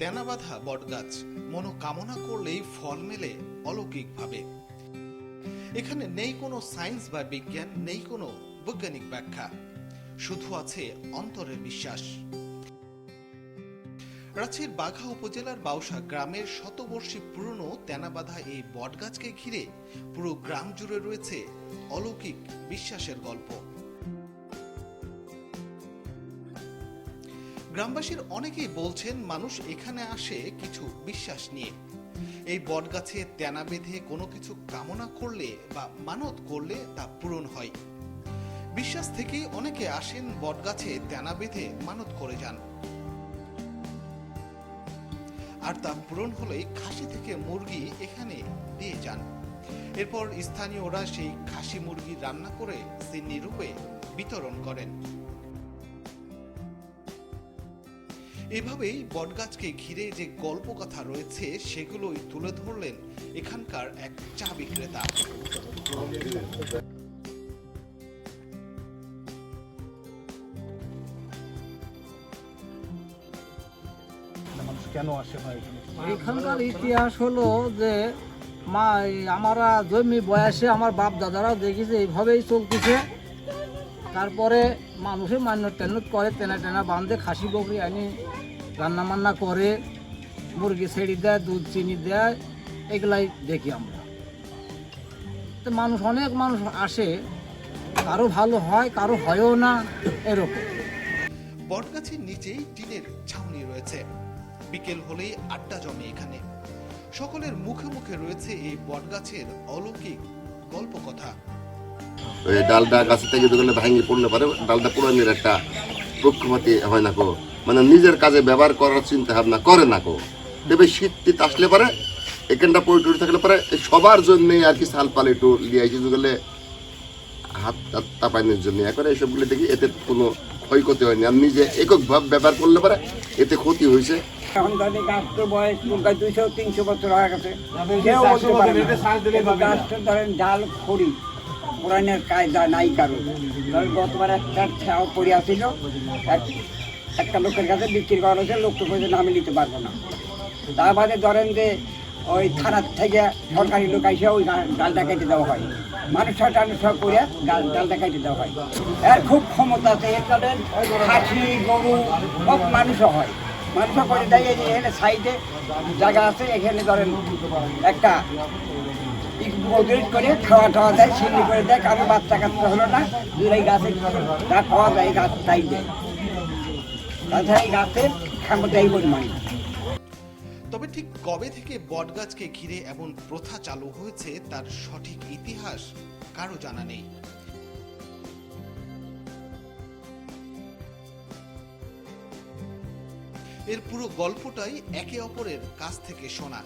তেনাবাধা বটগাছ মনোকামনা করলেই ফল মেলে অলৌকিকভাবে। এখানে নেই কোনো সায়েন্স বা বিজ্ঞান, নেই কোনো বৈজ্ঞানিক ব্যাখ্যা। শুধু আছে অন্তরের বিশ্বাস। রাঁচির বাঘা উপজেলার বাউসা গ্রামের শতবর্ষী পুরনো তেনাবাধা এই বটগাছকে ঘিরে পুরো গ্রাম জুড়ে রয়েছে অলৌকিক বিশ্বাসের গল্প। গ্রামবাসীর অনেকেই বলছেন, মানুষ এখানে আসে কিছু বিশ্বাস নিয়ে। এই বটগাছে তেনা বেঁধে কোনো কিছু কামনা করলে বা মানত করলে তা পূরণ হয়। বিশ্বাস থেকেই অনেকে আসেন বটগাছে তেনা বেঁধে মানত করে যান। আর তা পূরণ হলেই খাসি থেকে মুরগি এখানে দিয়ে যান। এরপর স্থানীয়রা সেই খাসি মুরগি রান্না করে সিন্নি রূপে বিতরণ করেন। এভাবেই বটগাছকে ঘিরে যে গল্প কথা রয়েছে সেগুলোই তুলে ধরলেন এখানকার এক চা বিক্রেতা। কেন আসে এখানকার ইতিহাস হলো যে মা আমরা জমি বয়সে আমার বাপ দাদারাও দেখেছে এইভাবেই চলতেছে। তারপরে মানুষের মান্য টেন্য করে টেনা টেনা বাঁধে খাসি বকরি আনি রান্না বান্না করে মুরগি ছেড়ি দেয় দুধ চিনি দেয় এগুলাই দেখি আমরা। তো মানুষ অনেক মানুষ আসে কারও ভালো হয় কারও হয়ও না এরকম। বটগাছের নিচেই টিনের ছাউনি রয়েছে। বিকেল হলেই আড্ডা জমে এখানে। সকলের মুখে মুখে রয়েছে এই বটগাছের অলৌকিক গল্প কথা ওই ডালটা গাছ থেকে যদি ভাঙি পড়লে পারে ডালটা পুরানোর একটা পক্ষপাতি হয় না কো? মানে নিজের কাজে ব্যবহার করার চিন্তা ভাবনা করে না কো দেবে শীত টিত আসলে পারে এখানটা পড়ে টুড়ে থাকলে পারে সবার জন্যে আর কি সাল পাল একটু লিয়ে আসি গেলে হাত টাত তাপাইনের জন্য। করে এইসবগুলো দেখি এতে কোনো ক্ষয়ক্ষতি হয়নি। আর নিজে একক ভাব ব্যবহার করলে পারে এতে ক্ষতি হয়েছে। এখন গাছটার বয়স দুইশো তিনশো বছর হয়ে গেছে। কেউ বলতে পারে গাছটা ধরেন ডাল খড়ি পুরানের কায়দা নাই কারও। ধরেন গতবার একটা ছাও পড়ে এক- একটা লোকের কাছে বিক্রি করা হয়েছে, লোকটা বলছে আমি নিতে পারব না। তার বাদে ধরেন যে, ওই থানার থেকে সরকারি লোক এসে ওই ডালটা কেটে দেওয়া হয়। মানুষ টানুষ করে ডাল ডালটা কেটে দেওয়া হয়। এর খুব ক্ষমতা আছে, এর খাসি, গরু, সব মানুষও হয়। মানুষও করে দেয়, এই যে এখানে সাইডে জায়গা আছে, এখানে ধরেন একটা মজুরি করে খাওয়া টাওয়া দেয়, সিন্নি করে দেয়, কারও বাচ্চা কাচ্চা হলো না দুই গাছে যা খাওয়া যায় গাছ তাই দেয় তবে ঠিক কবে থেকে বটগাছকে ঘিরে এমন প্রথা চালু হয়েছে তার সঠিক ইতিহাস কারও জানা নেই। এর পুরো গল্পটাই একে অপরের কাছ থেকে শোনা।